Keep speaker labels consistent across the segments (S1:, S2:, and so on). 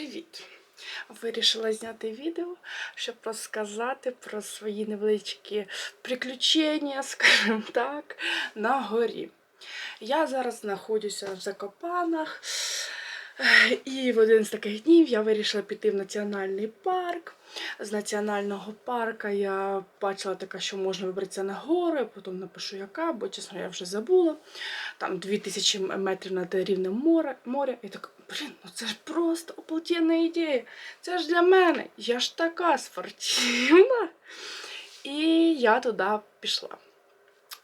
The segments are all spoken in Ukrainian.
S1: Привіт! Вирішила зняти відео, щоб розказати про свої невеличкі приключення, скажімо так, на горі. Я зараз знаходжуся в Закопанах, і в один з таких днів я вирішила піти в національний парк. З національного парка я бачила таке, що можна вибратися на гори, потім напишу яка, бо чесно я вже забула. Там 2000 метрів над рівнем моря. моря. І так, блін, ну це ж просто оплатєна ідея. Це ж для мене. Я ж така спортивна. І я туди пішла.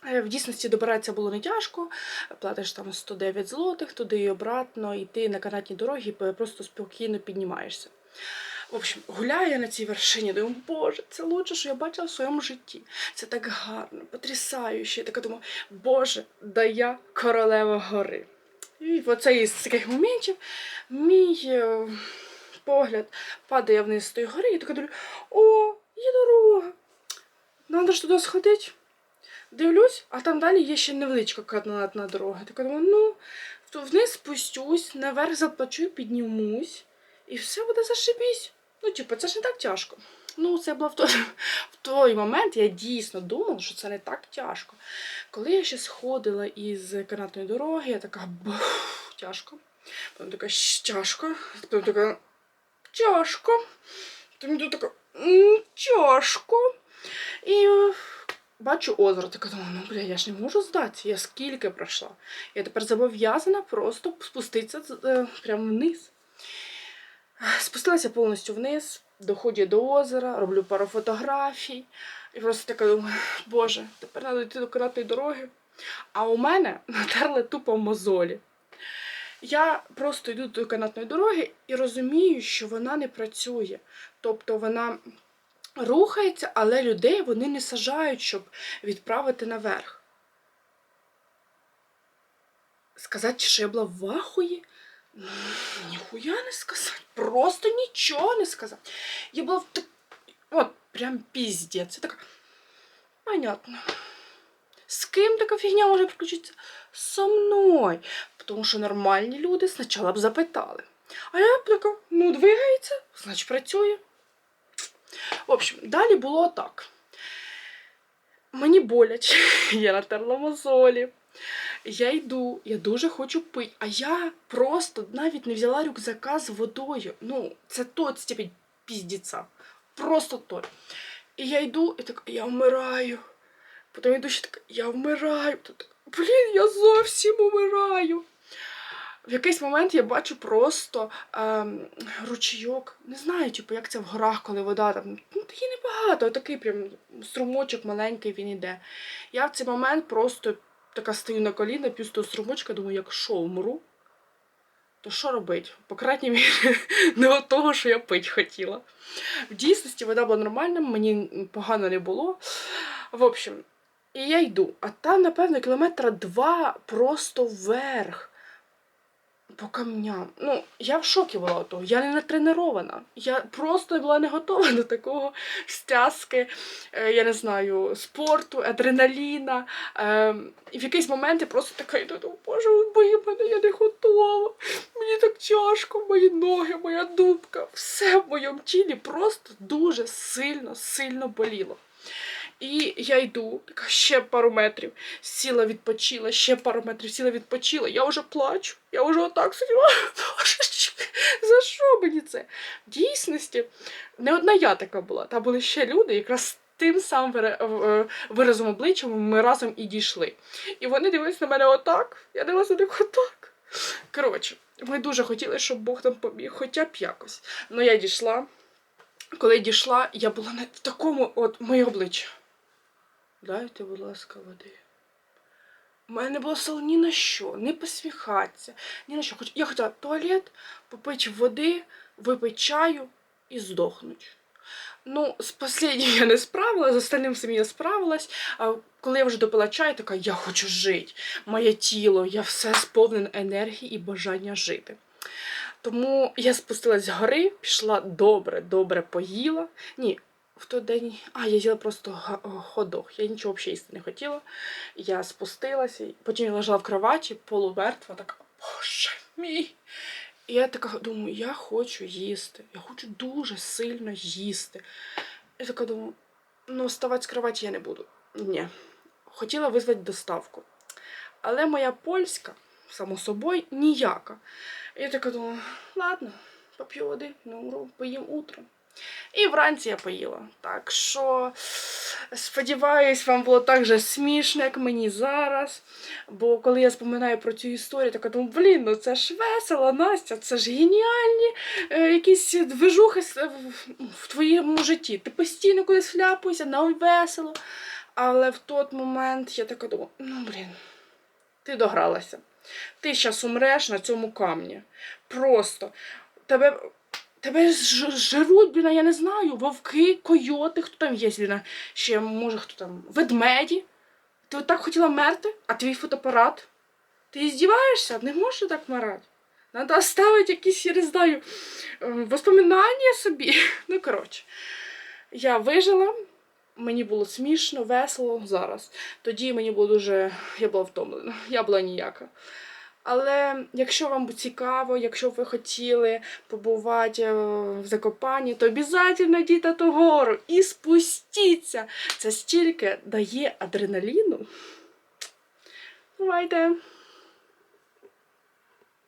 S1: Е, В дійсності добиратися було не тяжко, платиш там 109 злотих, туди і обратно, і ти на канатній дорогі просто спокійно піднімаєшся. В общем, гуляю я на цій вершині, думаю, боже, це лучше, що я бачила в своєму житті. Це так гарно, потрясающе. Я така думаю, боже, да я королева гори. І оце із таких моментів мій е, погляд падає вниз з тої гори, і така думаю, о, є дорога. Надо ж туди сходити. Дивлюсь, а там далі є ще невеличка канатна дорога. Така думаю, ну, вниз спустюсь, наверх заплачу, піднімусь, і все буде зашибісь. Ну, типу, це ж не так тяжко. Ну, це було в той, в той момент, я дійсно думала, що це не так тяжко. Коли я ще сходила із канатної дороги, я така бух, тяжко. Потім така тяжко. Потім така тяжко. Потім така тяжко. І е, бачу озеро, така думаю, ну бля, я ж не можу здатися. Я скільки пройшла. Я тепер зобов'язана просто спуститися е, прямо вниз. Спустилася повністю вниз, доходжу до озера, роблю пару фотографій. І просто така думаю, боже, тепер треба йти до канатної дороги. А у мене натерли тупо мозолі. Я просто йду до канатної дороги і розумію, що вона не працює. Тобто вона рухається, але людей вони не сажають, щоб відправити наверх. Сказати, що я була в вахуї? Ну, ніхуя не сказати. Просто нічого не сказати. Я була в так... От, прям піздець. Це така. Понятно. З ким така фігня може приключитися? Со мною. Тому що нормальні люди спочатку б запитали. А я б така, ну, двигається, значить працює. В общем, далі було так. Мені боляче, я натерла мозолі. Я йду, я дуже хочу пити, а я просто навіть не взяла рюкзака з водою. Ну, це тот степень піздіця. Просто той. І я йду, і так, я вмираю. Потім йду ще така, я вмираю. Блін, я зовсім умираю. В якийсь момент я бачу просто ем, ручійок. Не знаю, типу, як це в горах, коли вода там. Ну, такий небагато, такий прям струмочок маленький він іде. Я в цей момент просто така стою на коліна, п'ю з того струмочка, думаю, якщо вмру, то що робити? По крайній мірі, не от того, що я пить хотіла. В дійсності вода була нормальна, мені погано не було. В общем, і я йду. А там, напевно, кілометра два просто вверх. По камням. Ну, я в шокі була того. Я не натренована. Я просто була не готова до такого стязки, е, я не знаю, спорту, адреналіна. Е, і в якийсь момент я просто така йду, думаю, боже, бої мене, я не готова. Мені так тяжко, мої ноги, моя дубка. Все в моєму тілі просто дуже сильно, сильно боліло. І я йду, така ще пару метрів, сіла, відпочила, ще пару метрів сіла, відпочила. Я вже плачу. Я вже отак сиділа. За що мені це? В дійсності, не одна я така була. Там були ще люди, якраз тим самим е, виразом обличчя ми разом і дійшли. І вони дивились на мене отак. Я дивилася на них отак. Коротше, ми дуже хотіли, щоб Бог нам поміг, хоча б якось. Ну я дійшла. Коли дійшла, я була на в такому от моє обличчя. Дайте, будь ласка, води. У мене не було сил ні на що, не посміхатися, ні на що. Хоч я хотіла туалет, попити води, випити чаю і здохнути. Ну, з останнім я не справилась, з останнім всім я справилась. А коли я вже допила чай, така я хочу жити. Моє тіло, я все сповнена енергії і бажання жити. Тому я спустилась з гори, пішла добре, добре поїла. Ні, в той день. А, я їла просто ходох. Я нічого взагалі їсти не хотіла. Я спустилася, потім я лежала в кроваті, полумертва, така, боже мій. І я така думаю, я хочу їсти. Я хочу дуже сильно їсти. Я така думаю, ну, вставати з кроваті я не буду. Ні. Хотіла визвати доставку. Але моя польська, само собою, ніяка. І я така думаю, ладно, поп'ю води, ну, поїм утром. І вранці я поїла. Так що сподіваюсь, вам було так же смішно, як мені зараз. Бо коли я споминаю про цю історію, так я думаю, блін, ну це ж весело, Настя, це ж геніальні е, якісь движухи в твоєму житті. Ти постійно кудись вляпуєшся, нам весело. Але в той момент я така думаю, ну блін, ти догралася. Ти зараз умреш на цьому камні. Просто тебе. Тебе жируть, блін, я не знаю, вовки, койоти, хто там є, блін, ще, може, хто там, ведмеді. Ти отак хотіла мерти, а твій фотоапарат? Ти здіваєшся? Не можеш так вмирати. Надо оставити якісь, я не знаю, е, воспоминання собі. Ну, коротше, я вижила, мені було смішно, весело зараз. Тоді мені було дуже. Я була втомлена, я була ніяка. Але якщо вам цікаво, якщо ви хотіли побувати е, в Закопанні, то йдіть на ту гору і спустіться. Це стільки дає адреналіну. Бувайте!